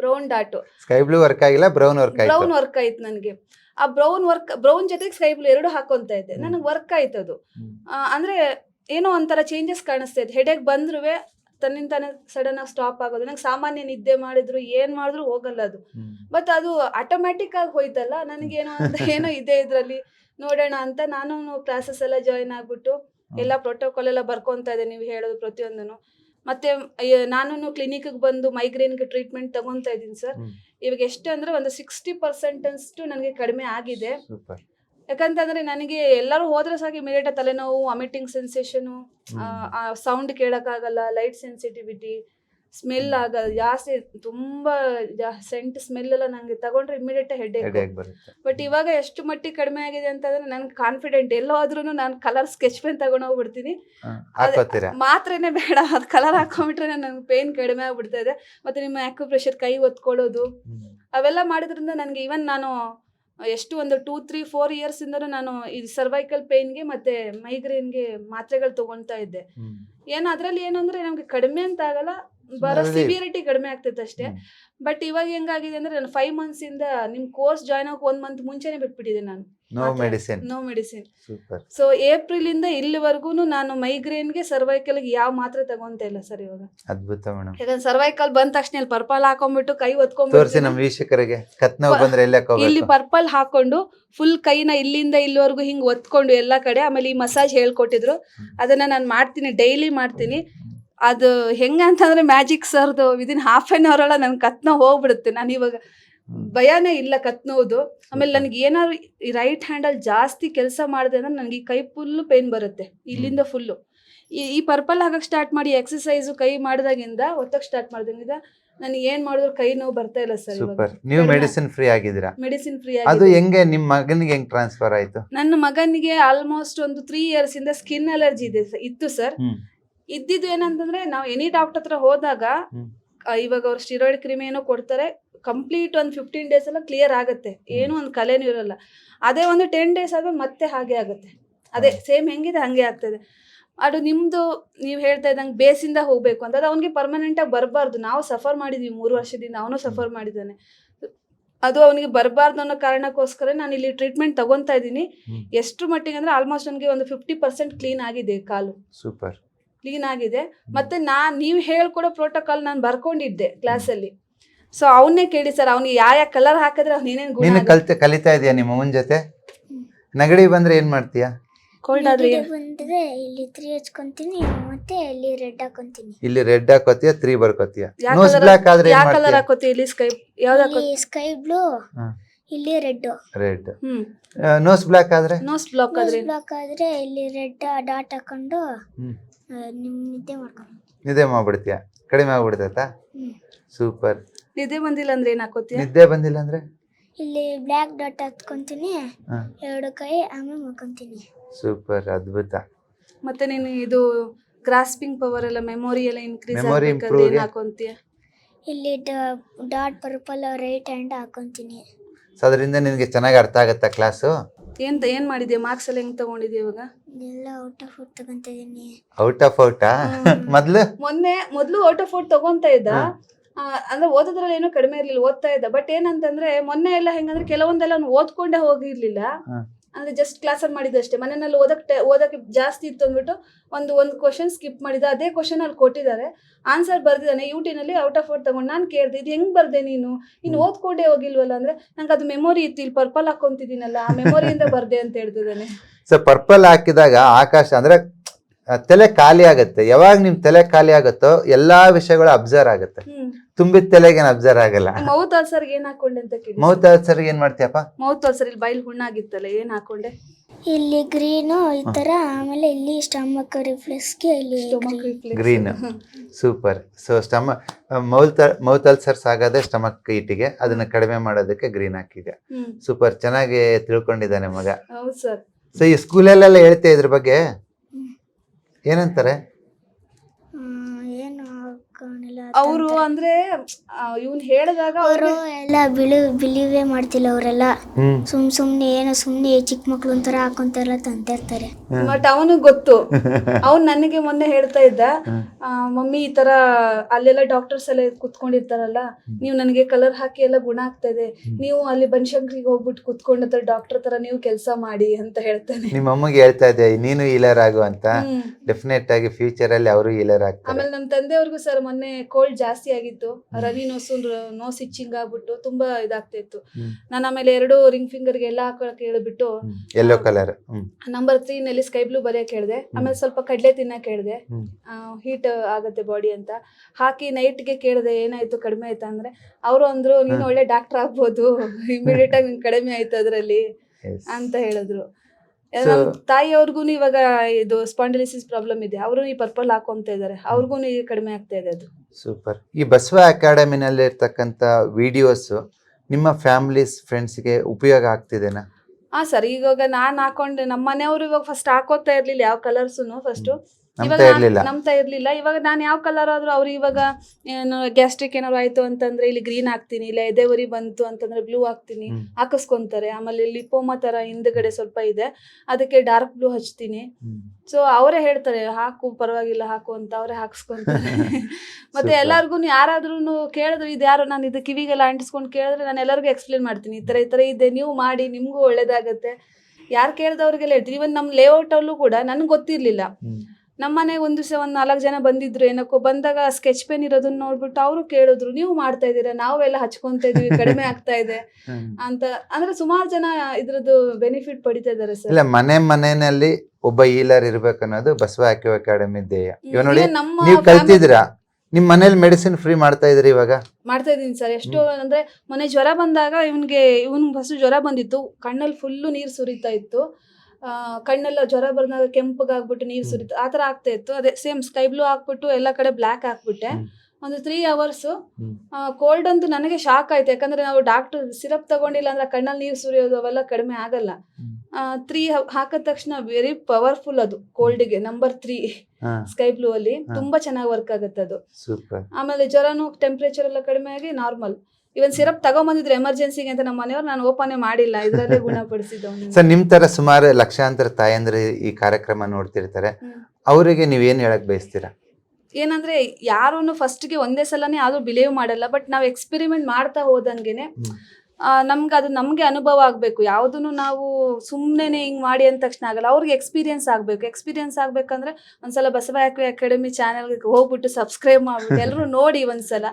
Brown dot sky blue work ಆಗಿಲ್ಲ ಬ್ರೌನ್ ವರ್ಕ್ ಆಯ್ತು. ಬ್ರೌನ್ ವರ್ಕ್ ಆಯ್ತು ನನಗೆ. ಆ ಬ್ರೌನ್ ವರ್ಕ್ ಬ್ರೌನ್ ಜೊತೆಗೆ ಸ್ಕೈ ಬ್ಲೂ ಎರಡು ಹಾಕೊಂತ ಇದ್ದೆ. ನನಗೆ ವರ್ಕ್ ಆಯ್ತು ಅದು. ಅಂದ್ರೆ ಏನೋ ಒಂಥರ ಚೇಂಜಸ್ ಕಾಣಿಸ್ತಾ ಇತ್ತು. ಹೆಡೆಗ್ ಬಂದ್ರೂ ತನ್ನಿಂದ ತಾನೇ ಸಡನ್ ಆಗಿ ಸ್ಟಾಪ್ ಆಗೋದು. ನಂಗೆ ಸಾಮಾನ್ಯ ನಿದ್ದೆ ಮಾಡಿದ್ರು ಏನ್ ಮಾಡಿದ್ರು ಹೋಗಲ್ಲ ಅದು. ಬಟ್ ಅದು ಆಟೋಮ್ಯಾಟಿಕ್ ಆಗಿ ಹೋಯ್ತಲ್ಲ ನನಗೇನೋ ಅಂತ ಏನೋ ಇದೆ ಇದ್ರಲ್ಲಿ. ನೋಡೋಣ ಅಂತ ನಾನು ಕ್ಲಾಸಸ್ ಎಲ್ಲ ಜಾಯಿನ್ ಆಗ್ಬಿಟ್ಟು ಎಲ್ಲ ಪ್ರೋಟೋಕಾಲ್ ಎಲ್ಲ ಬರ್ಕೊಂತ ಇದೆ ನೀವು ಹೇಳೋದು ಪ್ರತಿಯೊಂದನ್ನು. ಮತ್ತೆ ನಾನು ಕ್ಲಿನಿಕ್ಗೆ ಬಂದು ಮೈಗ್ರೇನ್ಗೆ ಟ್ರೀಟ್ಮೆಂಟ್ ತಗೊಂತ ಇದ್ದೀನಿ ಸರ್. ಇವಾಗ ಎಷ್ಟು ಅಂದ್ರೆ ಒಂದು ಸಿಕ್ಸ್ಟಿ ಪರ್ಸೆಂಟ್ ಅಷ್ಟು ನನಗೆ ಕಡಿಮೆ ಆಗಿದೆ. ಸೂಪರ್ ಯಾಕಂತಂದ್ರೆ ನನಗೆ ಎಲ್ಲರೂ ಹೋದ್ರೆ ಸಾಕು ಇಮಿಡಿಯೇಟ್ ತಲೆನೋವು ವಾಮಿಟಿಂಗ್ ಸೆನ್ಸೇಷನು ಸೌಂಡ್ ಕೇಳಕ್ಕಾಗಲ್ಲ ಲೈಟ್ ಸೆನ್ಸಿಟಿವಿಟಿ ಸ್ಮೆಲ್ ಆಗಲ್ಲ ಜಾಸ್ತಿ ತುಂಬಾ ಸೆಂಟ್ ಸ್ಮೆಲ್ ಎಲ್ಲ ನಂಗೆ ತಗೊಂಡ್ರೆ ಇಮಿಡಿಯೇಟ್ ಹೆಡ್ ಬರುತ್ತೆ. ಬಟ್ ಇವಾಗ ಎಷ್ಟು ಮಟ್ಟಿಗೆ ಕಡಿಮೆ ಆಗಿದೆ ಅಂತಂದ್ರೆ ನನ್ಗೆ ಕಾನ್ಫಿಡೆಂಟ್ ಎಲ್ಲೋದ್ರೂ ನಾನು ಕಲರ್ ಸ್ಕೆಚ್ ಪೆನ್ ತಗೊಂಡು ಹೋಗ್ಬಿಡ್ತೀನಿ. ಮಾತ್ರೆನೇ ಬೇಡ ಅದು ಕಲರ್ ಹಾಕೊಂಡ್ಬಿಟ್ರೆ ನನ್ಗೆ ಪೇನ್ ಕಡಿಮೆ ಆಗ್ಬಿಡ್ತಾ ಇದೆ. ಮತ್ತೆ ನಿಮ್ಮ ಆಕ್ಯುಪ್ರೆಷರ್ ಕೈ ಒತ್ಕೊಳ್ಳೋದು ಅವೆಲ್ಲ ಮಾಡಿದ್ರಿಂದ ನನಗೆ ಈವನ್ ನಾನು ಎಷ್ಟು ಒಂದು ಟೂ ತ್ರೀ ಫೋರ್ ಇಯರ್ಸ್ ಇಂದನೂ ನಾನು ಈ ಸರ್ವೈಕಲ್ ಪೇನ್ಗೆ ಮತ್ತೆ ಮೈಗ್ರೇನ್ಗೆ ಮಾತ್ರೆಗಳು ತಗೊಳ್ತಾ ಇದ್ದೆ. ಏನು ಅದ್ರಲ್ಲಿ ಏನಂದ್ರೆ ಅಂದ್ರೆ ನಮ್ಗೆ ಕಡಿಮೆ ಅಂತ ಆಗಲ್ಲ ಬರೋ. ಸಿವಿಯರಿಟಿ ಕಡಿಮೆ ಆಗ್ತೈತೆ ಅಷ್ಟೇ. ಬಟ್ ಇವಾಗ ಹೆಂಗಾಗಿದೆ ಅಂದ್ರೆ ನಾನು ಫೈವ್ ಮಂತ್ಸ್ ಇಂದ ನಿಮ್ ಕೋರ್ಸ್ ಜಾಯ್ನ್ ಆಗಿ ಒಂದ್ ಮಂತ್ ಮುಂಚೆನೆ ಬಿಟ್ಬಿಟ್ಟಿದೆ ನಾನು. No medicine no medicine so April ಇಂದ ಇಲ್ಲಿವರೆಗೂ ನಾನು ಮೈಗ್ರೇನ್ಗೆ ಸರ್ವೈಕಲ್ಗೆ ಯಾವ ಮಾತ್ರೆ ತಗೊಂತ ಇಲ್ಲ ಸರ್ ಇವಾಗ. ಅದ್ಭುತ ಮೇಡಮ್. ಯಾಕಂದ್ರೆ ಸರ್ವೈಕಲ್ ಬಂದ ತಕ್ಷಣ ಇಲ್ಲಿ ಪರ್ಪಲ್ ಹಾಕೊಂಡ್ಬಿಟ್ಟು ಕೈ ಒತ್ಕೊಂಡ್ಬಿಟ್ಟು ನಮ್ಮ ವೀಕ್ಷಕರಿಗೆ. ಬಂದ್ರೆ ಎಲ್ಲ ಇಲ್ಲಿ ಪರ್ಪಲ್ ಹಾಕೊಂಡು ಫುಲ್ ಕೈನ ಇಲ್ಲಿಂದ ಇಲ್ಲಿವರೆಗೂ ಹಿಂಗ್ ಒತ್ಕೊಂಡು ಎಲ್ಲಾ ಕಡೆ ಆಮೇಲೆ ಈ ಮಸಾಜ್ ಹೇಳ್ಕೊಟ್ಟಿದ್ರು. ಅದನ್ನ ನಾನು ಮಾಡ್ತೀನಿ ಡೈಲಿ ಮಾಡ್ತೀನಿ. ಅದು ಹೆಂಗಂತಂದ್ರೆ ಮ್ಯಾಜಿಕ್ ಸರ್ದು ವಿದಿನ್ ಹಾಫ್ ಆನ್ ಅವರ್ ಅಲ್ಲ ನನ್ ಕತ್ನ ಹೋಗ್ಬಿಡುತ್ತೆ. ನಾನು ಇವಾಗ ಭಯನೇ ಇಲ್ಲ ಕತ್ನೋದು. ಆಮೇಲೆ ನನಗೆ ಏನಾದ್ರು ಈ ರೈಟ್ ಹ್ಯಾಂಡಲ್ ಜಾಸ್ತಿ ಕೆಲಸ ಮಾಡಿದೆ ಅಂದ್ರೆ ನನಗೆ ಕೈ ಫುಲ್ಲು ಪೇನ್ ಬರುತ್ತೆ. ಇಲ್ಲಿಂದ ಫುಲ್ಲು ಈ ಈ ಪರ್ಪಲ್ ಹಾಕಕ್ ಸ್ಟಾರ್ಟ್ ಮಾಡಿ ಎಕ್ಸಸೈಸು ಕೈ ಮಾಡಿದಾಗಿಂದ ಒತ್ತಕ್ಕೆ ಸ್ಟಾರ್ಟ್ ಮಾಡಿದಾಗಿಂದ ನನಗೆ ಏನ್ ಮಾಡಿದ್ರು ಕೈ ನೋವು ಬರ್ತಾ ಇಲ್ಲ ಸರ್ ಸೂಪರ್. ನೀವು ಮೆಡಿಸಿನ್ ಫ್ರೀ ಆಗಿದ್ದೀರಾ? ಮೆಡಿಸಿನ್ ಫ್ರೀ ಅದು ಹೆಂಗೆ ನಿಮ್ಮ ಮಗನಿಗೆ ಹೆಂಗ್ ಟ್ರಾನ್ಸ್ಫರ್ ಆಯ್ತು? ನನ್ನ ಮಗನಿಗೆ ಆಲ್ಮೋಸ್ಟ್ ಒಂದು ತ್ರೀ ಇಯರ್ಸ್ ಇಂದ ಸ್ಕಿನ್ ಅಲರ್ಜಿ ಇದೆ ಇತ್ತು ಸರ್. ಇದ್ದಿದ್ದು ಏನಂತಂದ್ರೆ ನಾವು ಎನಿ ಡಾಕ್ಟರ್ ಹತ್ರ ಹೋದಾಗ ಇವಾಗ ಅವ್ರು ಸ್ಟಿರಾಯ್ಡ್ ಕ್ರೀಮ್ ಏನೋ ಕೊಡ್ತಾರೆ ಕಂಪ್ಲೀಟ್ ಒಂದು ಫಿಫ್ಟೀನ್ ಡೇಸ್ ಎಲ್ಲ ಕ್ಲಿಯರ್ ಆಗುತ್ತೆ. ಏನು ಒಂದು ಕಲೆನೂ ಇರಲ್ಲ. ಅದೇ ಒಂದು ಟೆನ್ ಡೇಸ್ ಆದ್ಮೇಲೆ ಮತ್ತೆ ಹಾಗೆ ಆಗುತ್ತೆ. ಅದೇ ಸೇಮ್ ಹೆಂಗಿದೆ ಹಂಗೆ ಆಗ್ತದೆ. ಅದು ನಿಮ್ದು ನೀವು ಹೇಳ್ತಾ ಇದ್ದಂಗೆ ಬೇಸಿಂದ ಹೋಗ್ಬೇಕು. ಅಂತ ಅದು ಅವ್ನಿಗೆ ಪರ್ಮನೆಂಟ್ ಆಗಿ ಬರಬಾರ್ದು. ನಾವು ಸಫರ್ ಮಾಡಿದ್ವಿ ಮೂರು ವರ್ಷದಿಂದ ಅವನು ಸಫರ್ ಮಾಡಿದ್ದಾನೆ ಅದು ಅವನಿಗೆ ಬರಬಾರ್ದು ಅನ್ನೋ ಕಾರಣಕ್ಕೋಸ್ಕರ ನಾನು ಇಲ್ಲಿ ಟ್ರೀಟ್ಮೆಂಟ್ ತಗೊಂತಾ ಇದ್ದೀನಿ. ಎಷ್ಟು ಮಟ್ಟಿಗೆ ಅಂದ್ರೆ ಆಲ್ಮೋಸ್ಟ್ ಅವನಿಗೆ ಒಂದು ಫಿಫ್ಟಿ ಪರ್ಸೆಂಟ್ ಕ್ಲೀನ್ ಆಗಿದೆ ಕಾಲು. ಸೂಪರ್ ಕ್ಲೀನ್ ಆಗಿದೆ. ಮತ್ತೆ ನಾ ನೀವು ಹೇಳ್ಕೊಡೋ ಪ್ರೋಟೋಕಾಲ್ ನಾನು ಬರ್ಕೊಂಡಿದ್ದೆ ಕ್ಲಾಸಲ್ಲಿ. ಸೊ ಅವನ್ನೇ ಕೇಳಿ ಸರ್ ಅವ್ನಿಗೆ ಯಾವ ಯಾವ ಕಲರ್ ಹಾಕಿದ್ರೆ ಅವ್ನು ಏನೇನು ಗುಣ ನೀನು ಕಲಿತಾ ಇದೆಯಾ ನಿಮ್ಮ ಅವನ ಜೊತೆ? ನೆಗಡಿ ಬಂದ್ರೆ ಏನ್ ಮಾಡ್ತೀಯಾ? ಕೋಲ್ಡ್ ಆದ್ರೆ ನೆಗಡಿ ಬಂದ್ರೆ ಇಲ್ಲಿ ತ್ರೀ ಹಚ್ಕೊಂತೀನಿ ಮತ್ತೆ ಇಲ್ಲಿ ರೆಡ್ ಹಾಕೊಂತೀನಿ. ಇಲ್ಲಿ ರೆಡ್ ಹಾಕೋತೀಯ ತ್ರೀ ಬರ್ಕೋತೀಯ? ಯಾವ ನೋಸ್ ಬ್ಲಾಕ್ ಆದ್ರೆ ಯಾವ ಏನ್ ಕಲರ್ ಮಾಡ್ತೀಯ? ಹಾಕೋತಿ ಇಲ್ಲಿ ಸ್ಕೈ ಯಾವ್ದು ಹಾಕೋ ಇಲ್ಲಿ ಸ್ಕೈ ಬ್ಲೂ ಹಾ. ಇಲ್ಲಿ red red hmm. Nose block ಆದ್ರೆ? ನೋಸ್ ಬ್ಲಾಕ್ ಆದ್ರೆ? ಬ್ಲಾಕ್ ಆದ್ರೆ ಇಲ್ಲಿ ರೆಡ್ ಡಾಟ್ ಹಾಕೊಂಡು ಹ್ಮ್. ನಿಮ್ ನಿದ್ದೆ ಮಾಡ್ಕೊಂಡು ನಿದ್ದೆ ಮಾಡ್ಬಿಡ್ತೀಯ? ಕಡಿಮೆ ಆಗ್ಬಿಡ್ತೈತಾ? ಸೂಪರ್. ನಿದ್ದೆ ಬಂದಿಲ್ಲ ಅಂದ್ರೆ ಏನ್ ಹಾಕೋತಿಯ? ನಿದ್ದೆ ಬಂದಿಲ್ಲ ಅಂದ್ರೆ? ಇಲ್ಲಿ ಬ್ಲ್ಯಾಕ್ ಡಾಟ್ ಹತ್ಕೊಂತೀನಿ ಹಾ. ಎರಡು ಕೈ ಆಮೇಲೆ ಮಾಡ್ಕೊಂತೀನಿ ಸೂಪರ್ ಅದ್ಭುತ. ಮತ್ತೆ ನೀನು ಇದು ಗ್ರಾಸ್ಪಿಂಗ್ ಪವರ್ ಎಲ್ಲ ಮೆಮೊರಿ ಎಲ್ಲ ಇನ್ಕ್ರೀಸ್ Memory ಆಗ್ಬೇಕಾದ್ರೆ improve ಏನ್ಗೆ? ಹಾಕೊಂತೀಯ? ಇಲ್ಲಿ ಡಾಟ್ ಪರ್ಪಲ್ ರೈಟ್ ಹ್ಯಾಂಡ್ ಹಾಕೊಂತೀನಿ. ಸೊ ಅದರಿಂದ ನಿನಗೆ ಚೆನ್ನಾಗಿ ಅರ್ಥ ಆಗತ್ತಾ ಕ್ಲಾಸು ಏನ್ ಏನ್ ಮಾಡಿದ್ಯಾ? ಮಾರ್ಕ್ಸ್ ಎಲ್ಲ ಹೆಂಗ್ ತಗೊಂಡಿದ್ಯಾ ಇವಾಗ? ಎಲ್ಲ ಔಟ್ ಆಫ್ ಔಟ್ ತಗೊಂತಿದ್ದೀನಿ ಔಟ್ ಆಫ್ ಔಟಾ ಮೊದ್ಲು? ಮೊನ್ನೆ ಮೊದ್ಲು ಔಟ್ ಆಫ್ ಔಟ್ ತಗೊಂತ ಇದ್ದ. ಆ, ಅಂದ್ರೆ ಓದೋದ್ರಲ್ಲಿ ಏನೋ ಕಡಿಮೆ ಇರ್ಲಿಲ್ಲ ಓದ್ತಾ ಇದ್ದ. ಬಟ್ ಏನಂತಂದ್ರೆ ಮೊನ್ನೆ ಎಲ್ಲ ಹೆಂಗಂದ್ರೆ ಕೆಲವೊಂದೆಲ್ಲ ಅವ್ನು ಓದ್ಕೊಂಡೇ ಹೋಗಿರ್ಲಿಲ್ಲ. ಹಾ. ಅಂದ್ರೆ ಜಸ್ಟ್ ಕ್ಲಾಸಲ್ಲಿ ಮಾಡಿದ್ದಷ್ಟೇ ಮನೆಯಲ್ಲಿ ಓದಕ್ ಟ- ಓದಕ್ಕೆ ಜಾಸ್ತಿ ಇತ್ತು ಅಂದ್ಬಿಟ್ಟು ಒಂದು ಒಂದು ಕ್ವಶನ್ ಸ್ಕಿಪ್ ಮಾಡಿದ ಅದೇ ಕ್ವಶನ್ ಅಲ್ಲಿ ಕೊಟ್ಟಿದ್ದಾರೆ. ಆನ್ಸರ್ ಬರ್ದಿದ್ದಾನೆ. ಯೂಟಿನಲ್ಲಿ ಔಟ್ ಆಫ್ ಔಟ್ ತಗೊಂಡು ನಾನು ಕೇಳಿದೆ ಇದು ಹೆಂಗ್ ಬರ್ದೆ ನೀನು? ಇನ್ನು ಓದ್ಕೊಂಡೆ ಹೋಗಿಲ್ವಲ್ಲ? ಅಂದ್ರೆ ನಂಗೆ ಅದು ಮೆಮೊರಿ ಇತ್ತು. ಇಲ್ಲಿ ಪರ್ಪಲ್ ಹಾಕೊಂತಿದ್ದೀನಲ್ಲ ಆ ಮೆಮೊರಿಯಿಂದ ಬರ್ದೆ ಅಂತ ಹೇಳ್ತಿದ್ದಾನೆ. ಸರ್ ಪರ್ಪಲ್ ಹಾಕಿದಾಗ ಆಕಾಶ ಅಂದ್ರೆ ತಲೆ ಖಾಲಿ ಆಗುತ್ತೆ. ಯಾವಾಗ ನಿಮ್ ತಲೆ ಖಾಲಿ ಆಗುತ್ತೋ ಎಲ್ಲಾ ವಿಷಯಗಳು ಅಬ್ಸರ್ವ್ ಆಗುತ್ತೆ. ತುಂಬಿದ ತಲೆಗೆ ಅಬ್ಸರ್ವ್ ಆಗಲ್ಲ. ಮೌತ್ ಆಲ್ಸರ್ ಏನ್ ಹಾಕೊಂಡೆ ಅಂತ ಕೇಳಿ. ಮೌತ್ ಆಲ್ಸರ್ ಏನ್ ಮಾಡ್ತೀಯಪ್ಪ? ಮೌತ್ ಆಲ್ಸರ್ ಇಲ್ಲಿ ಬೈಲ್ ಹುಣ್ಣಾಗಿತ್ತಲ್ಲ ಏನ್ ಹಾಕೊಂಡೆ? ಇಲ್ಲಿ ಗ್ರೀನು ಈ ತರ ಆಮೇಲೆ ಇಲ್ಲಿ ಸ್ಟಮಕ್ ರಿಫ್ಲೆಕ್ಸ್ಗೆ ಇಲ್ಲಿ. ಗ್ರೀನ್. ಸೂಪರ್. ಸೊ ಸ್ಟಮ ಮೌತ್ ಮೌತ್ ಅಲ್ಸರ್ಸ್ ಆಗದೆ ಸ್ಟಮಕ್ ಇಟ್ಟಿಗೆ ಅದನ್ನ ಕಡಿಮೆ ಮಾಡೋದಕ್ಕೆ ಗ್ರೀನ್ ಹಾಕಿದೆ. ಸೂಪರ್. ಚೆನ್ನಾಗಿ ತಿಳ್ಕೊಂಡಿದ್ದಾನೆ ಮಗ ಹೌದು ಸರ್. ಸೊ ಈ ಸ್ಕೂಲಲ್ಲೆಲ್ಲ ಹೇಳ್ತೆ ಇದ್ರ ಬಗ್ಗೆ? ಏನಂತಾರೆ ಆ, ಏನು ಕಾಣಿಲ್ಲ ಅವರು ಅಂದ್ರೆ ಇವ್ನ್ ಹೇಳಿದಾಗ ಅವರು ಎಲ್ಲ ಬಿಳಿ ಬಿಲಿವೇ ಮಾಡ್ತಿಲ್ಲ ಅವರೆಲ್ಲ. ಸುಮ್ ಸುಮ್ನೆ ಏನೋ ಸುಮ್ನೆ ಚಿಕ್ಕ ಮಕ್ಳು ಒಂಥರ ಹಾಕೊಂತಾರಲ್ಲ ತಂತಿರ್ತಾರೆ ಬಟ್ ಅವನಿಗೆ ಗೊತ್ತು. ಅವ್ನು ನನಗೆ ಮೊನ್ನೆ ಹೇಳ್ತಾ ಇದ್ದ ಆ, ಮಮ್ಮಿ ಈ ತರ ಅಲ್ಲೆಲ್ಲ ಡಾಕ್ಟರ್ಸ್ ಎಲ್ಲ ಕುತ್ಕೊಂಡಿರ್ತಾರಲ್ಲ ನೀವು ನನಗೆ ಕಲರ್ ಹಾಕಿ ಎಲ್ಲ ಗುಣ ಆಗ್ತಾ ಇದೆ. ನೀವು ಅಲ್ಲಿ ಬನಶಂಕರಿಗೆ ಹೋಗ್ಬಿಟ್ಟು ಕುತ್ಕೊಂಡ ಡಾಕ್ಟರ್ ತರ ನೀವು ಕೆಲಸ ಮಾಡಿ ಅಂತ ಹೇಳ್ತಾನೆ. ನಿಮ್ಮ ಅಮ್ಮಗೆ ಹೇಳ್ತಾ ಇದ್ದೆ ನೀನು ಹೀಲರ್ ಆಗು ಅಂತ. ಡೆಫಿನೆಟ್ ಆಗಿ ಫ್ಯೂಚರ್ ಅಲ್ಲಿ ಅವರು ಹೀಲರ್ ಆಗ್ತಾರೆ. ಆಮೇಲೆ ನಮ್ಮ ತಂದೆಯವ್ರಿಗೂ ಸರ್ ಮೊನ್ನೆ ಕೋಲ್ಡ್ ಜಾಸ್ತಿ ಆಗಿತ್ತು. ರನಿ ನೋಸು ನೋಸ್ ಇಚ್ಚಿಂಗ್ ಆಗ್ಬಿಟ್ಟು ತುಂಬಾ ಇದಾಗ್ತಾ ಇತ್ತು. ನಾನು ಆಮೇಲೆ ಎರಡು ರಿಂಗ್ ಫಿಂಗರ್ಗೆ ಎಲ್ಲ ಹಾಕೊಳಕ್ ಹೇಳ್ಬಿಟ್ಟು ಯೆಲ್ಲೋ ಕಲರ್ ನಂಬರ್ ತ್ರೀ ನಲ್ಲಿ ಸ್ಕೈ ಬ್ಲೂ ಬರೆಯಕ್ ಹೇಳಿದೆ. ಆಮೇಲೆ ಸ್ವಲ್ಪ ಕಡಲೆ ತಿನ್ನಕ್ ಹೇಳಿದೆ. ಹೀಟ್ ಆಗುತ್ತೆ ಬಾಡಿ ಅಂತ. ಹಾಕಿ ನೈಟ್ಗೆ ಕೇಳಿದೆ ಏನಾಯ್ತು ಕಡಿಮೆ ಆಯ್ತಾ ಅಂದ್ರೆ ಅವರು ಅಂದ್ರು ನೀನು ಒಳ್ಳೆ ಡಾಕ್ಟರ್ ಆಗ್ಬೋದು. ಇಮಿಡಿಯೇಟ್ ಆಗಿ ಕಡಿಮೆ ಆಯ್ತು ಅದರಲ್ಲಿ. ಅಂತ ಹೇಳಿದ್ರು. ನಮ್ಮ ತಾಯಿಯವ್ರಿಗೂ ಇವಾಗ ಇದು ಸ್ಪಾಂಡಿಲಿಸಿಸ್ ಪ್ರಾಬ್ಲಮ್ ಇದೆ. ಅವರು ಈ ಪರ್ಪಲ್ ಹಾಕೊಂತ ಇದ್ದಾರೆ ಅವ್ರಿಗೂ ಕಡಿಮೆ ಆಗ್ತಾ ಇದೆ ಅದು. ಸೂಪರ್ ಈ ಬಸವ ಅಕಾಡೆಮಿನಲ್ಲಿ ಇರ್ತಕ್ಕಂಥ ವಿಡಿಯೋಸ್ ನಿಮ್ಮ ಫ್ಯಾಮಿಲೀಸ್ ಫ್ರೆಂಡ್ಸ್ಗೆ ಉಪಯೋಗ ಆಗ್ತಿದೆನಾ? ಹಾ ಸರ್ ಇವಾಗ ನಾನ್ ಹಾಕೊಂಡೆ. ನಮ್ಮ ಮನೆಯವರು ಇವಾಗ ಫಸ್ಟ್ ಹಾಕೋತಾ ಇರ್ಲಿಲ್ಲ. ಯಾವ ಕಲರ್ಸುನು ಫಸ್ಟ್ ಇರ್ಲಿಲ್ಲ. ನಮ್ತಾ ಇರ್ಲಿಲ್ಲ. ಇವಾಗ ನಾನು ಯಾವ ಕಲರ್ ಆದ್ರೂ ಅವ್ರು ಇವಾಗ ಏನು ಗ್ಯಾಸ್ಟ್ರಿಕ್ ಏನಾದ್ರು ಆಯ್ತು ಅಂತಂದ್ರೆ ಇಲ್ಲಿ ಗ್ರೀನ್ ಹಾಕ್ತೀನಿ ಇಲ್ಲ ಎದೆವರಿ ಬಂತು ಅಂತಂದ್ರೆ ಬ್ಲೂ ಹಾಕ್ತೀನಿ. ಹಾಕಿಸ್ಕೊಂತಾರೆ. ಆಮೇಲೆ ಲಿಪೋಮಾ ತರ ಹಿಂದ್ಗಡೆ ಸ್ವಲ್ಪ ಇದೆ. ಅದಕ್ಕೆ ಡಾರ್ಕ್ ಬ್ಲೂ ಹಚ್ತೀನಿ. ಸೊ ಅವರೇ ಹೇಳ್ತಾರೆ ಹಾಕು ಪರವಾಗಿಲ್ಲ ಹಾಕು ಅಂತ ಅವರೇ ಹಾಕ್ಸ್ಕೊಂತಾರೆ. ಮತ್ತೆ. ಎಲ್ಲಾರ್ಗು ಯಾರಾದ್ರೂ ಕೇಳಿದ್ರು ಇದು ಯಾರು ನಾನು ಇದು ಕಿವಿಗೆಲ್ಲ ಅಂಟಿಸ್ಕೊಂಡು ಕೇಳಿದ್ರೆ ನಾನು ಎಲ್ಲರಿಗೂ ಎಕ್ಸ್ಪ್ಲೇನ್ ಮಾಡ್ತೀನಿ. ಈ ತರ ಈ ತರ ಇದೆ ನೀವು ಮಾಡಿ ನಿಮ್ಗೂ ಒಳ್ಳೇದಾಗತ್ತೆ. ಯಾರು ಕೇಳಿದವ್ರಿಗೆಲ್ಲ ಹೇಳ್ತೀನಿ. ಇವನ್ ನಮ್ಮ ಲೇಔಟ್ ಅಲ್ಲೂ ಕೂಡ ನನ್ಗೆ ಗೊತ್ತಿರ್ಲಿಲ್ಲ. ಹ್ಮ್. ನಮ್ಮ ಮನೆಗೆ ಒಂದ್ ದಿವಸ ಒಂದು ನಾಲ್ಕು ಜನ ಬಂದಿದ್ರು ಏನಕ್ಕೋ ಬಂದಾಗ ಸ್ಕೆಚ್ ಪೆನ್ ಇರೋದನ್ನ ನೋಡ್ಬಿಟ್ಟು ಅವರು ಕೇಳಿದ್ರು ನೀವು ಮಾಡ್ತಾ ಇದ್ದೀರಾ? ನಾವೆಲ್ಲ ಹಚ್ಕೊಂತ ಇದೀವಿ ಕಡಿಮೆ ಆಗ್ತಾ ಇದೆ. ಅಂತ. ಅಂದ್ರೆ ಸುಮಾರು ಜನ ಇದ್ರದ್ದು ಬೆನಿಫಿಟ್ ಪಡಿತಾ ಇದಾರೆ ಸರ್. ಇಲ್ಲ ಮನೆ ಮನೆಯಲ್ಲಿ ಒಬ್ಬ ಈಲರ್ ಇರ್ಬೇಕು ಅನ್ನೋದು ಬಸವ ಆಕ್ಯೋ ಅಕಾಡೆಮಿ ಧ್ಯೇಯ. ಇವಾಗ ನೋಡಿ ನಮ್ಮ ನೀವು ಕಲ್ತಿದ್ದೀರಾ? ನಿಮ್ ಮನೇಲಿ ಮೆಡಿಸಿನ್ ಫ್ರೀ ಮಾಡ್ತಾ ಇದ್ರಿ ಇವಾಗ? ಮಾಡ್ತಾ ಇದೀನಿ ಸರ್. ಎಷ್ಟು ಅಂದ್ರೆ ಮೊನ್ನೆ ಜ್ವರ ಬಂದಾಗ ಇವನ್ಗೆ ಇವನ್ ಫಸ್ಟ್ ಜ್ವರ ಬಂದಿತ್ತು. ಕಣ್ಣಲ್ಲಿ ಫುಲ್ಲು ನೀರ್ ಸುರಿತಾ ಇತ್ತು. ಕಣ್ಣೆಲ್ಲ ಜ್ವರ ಬಂದಾಗ ಕೆಂಪಗಾಗ್ಬಿಟ್ಟು ನೀರ್. ಸುರಿತು ಆ ಥರ ಆಗ್ತಾ ಇತ್ತು. ಅದೇ ಸೇಮ್ ಸ್ಕೈ ಬ್ಲೂ ಹಾಕ್ಬಿಟ್ಟು ಎಲ್ಲ ಕಡೆ ಬ್ಲ್ಯಾಕ್ ಹಾಕ್ಬಿಟ್ಟೆ ಒಂದು ತ್ರೀ ಅವರ್ಸ್. ಕೋಲ್ಡ್ ಅಂತೂ ನನಗೆ ಶಾಕ್ ಆಯ್ತು. ಯಾಕಂದ್ರೆ ನಾವು ಡಾಕ್ಟರ್ ಸಿರಪ್ ತಗೊಂಡಿಲ್ಲ ಅಂದ್ರೆ ಕಣ್ಣಲ್ಲಿ ನೀರು ಸುರಿಯೋದು ಅವೆಲ್ಲ ಕಡಿಮೆ ಆಗಲ್ಲ. ತ್ರೀ ಹಾಕಿದ ತಕ್ಷಣ ವೆರಿ ಪವರ್ಫುಲ್ ಅದು ಕೋಲ್ಡ್ಗೆ ನಂಬರ್ ತ್ರೀ ಸ್ಕೈ ಬ್ಲೂ ಅಲ್ಲಿ. ತುಂಬಾ ಚೆನ್ನಾಗಿ ವರ್ಕ್ ಆಗುತ್ತೆ ಅದು. ಆಮೇಲೆ ಜ್ವರನು ಟೆಂಪರೇಚರ್ ಎಲ್ಲ ಕಡಿಮೆ ಆಗಿ ನಾರ್ಮಲ್ ಇವನ್ ಸಿರಪ್ ತಗೊಂಬಂದಿದ್ರು ಎಮರ್ಜೆನ್ಸಿಗೆ ಅಂತ ನಮ್ಮ ಮನೆಯವ್ರು ನಾನು ಓಪನೇ ಮಾಡಿಲ್ಲ. ಇದರಲ್ಲೇ ಗುಣಪಡಿಸಿದ್ದು. ಸರ್ ನಿಮ್ ತರ ಸುಮಾರು ಲಕ್ಷಾಂತರ ತಾಯಂದ್ರೆ ಈ ಕಾರ್ಯಕ್ರಮ ನೋಡ್ತಿರ್ತಾರೆ. ಅವರಿಗೆ ನೀವ್ ಏನ್ ಹೇಳಕ್ ಬಯಸ್ತೀರಾ? ಏನಂದ್ರೆ ಯಾರೂ ಫಸ್ಟ್ಗೆ ಒಂದೇ ಸಲನೇ ಯಾವ್ದು ಬಿಲೀವ್ ಮಾಡಲ್ಲ ಬಟ್ ನಾವು ಎಕ್ಸ್ಪೆರಿಮೆಂಟ್ ಮಾಡ್ತಾ ಹೋದಂಗೆನೆ ನಮ್ಗೆ ಅದು ನಮಗೆ ಅನುಭವ ಆಗಬೇಕು. ಯಾವುದನ್ನು ನಾವು ಸುಮ್ಮನೆ ಹಿಂಗೆ ಮಾಡಿ ಅಂದ ತಕ್ಷಣ ಆಗಲ್ಲ. ಅವ್ರಿಗೆ ಎಕ್ಸ್ಪೀರಿಯನ್ಸ್ ಆಗಬೇಕು. ಎಕ್ಸ್ಪೀರಿಯನ್ಸ್ ಆಗ್ಬೇಕಂದ್ರೆ ಒಂದ್ಸಲ ಬಸವ ಅಕಾಡೆಮಿ ಚಾನೆಲ್ಗೆ ಹೋಗ್ಬಿಟ್ಟು ಸಬ್ಸ್ಕ್ರೈಬ್ ಮಾಡಿ ಎಲ್ಲರೂ ನೋಡಿ ಒಂದ್ಸಲ.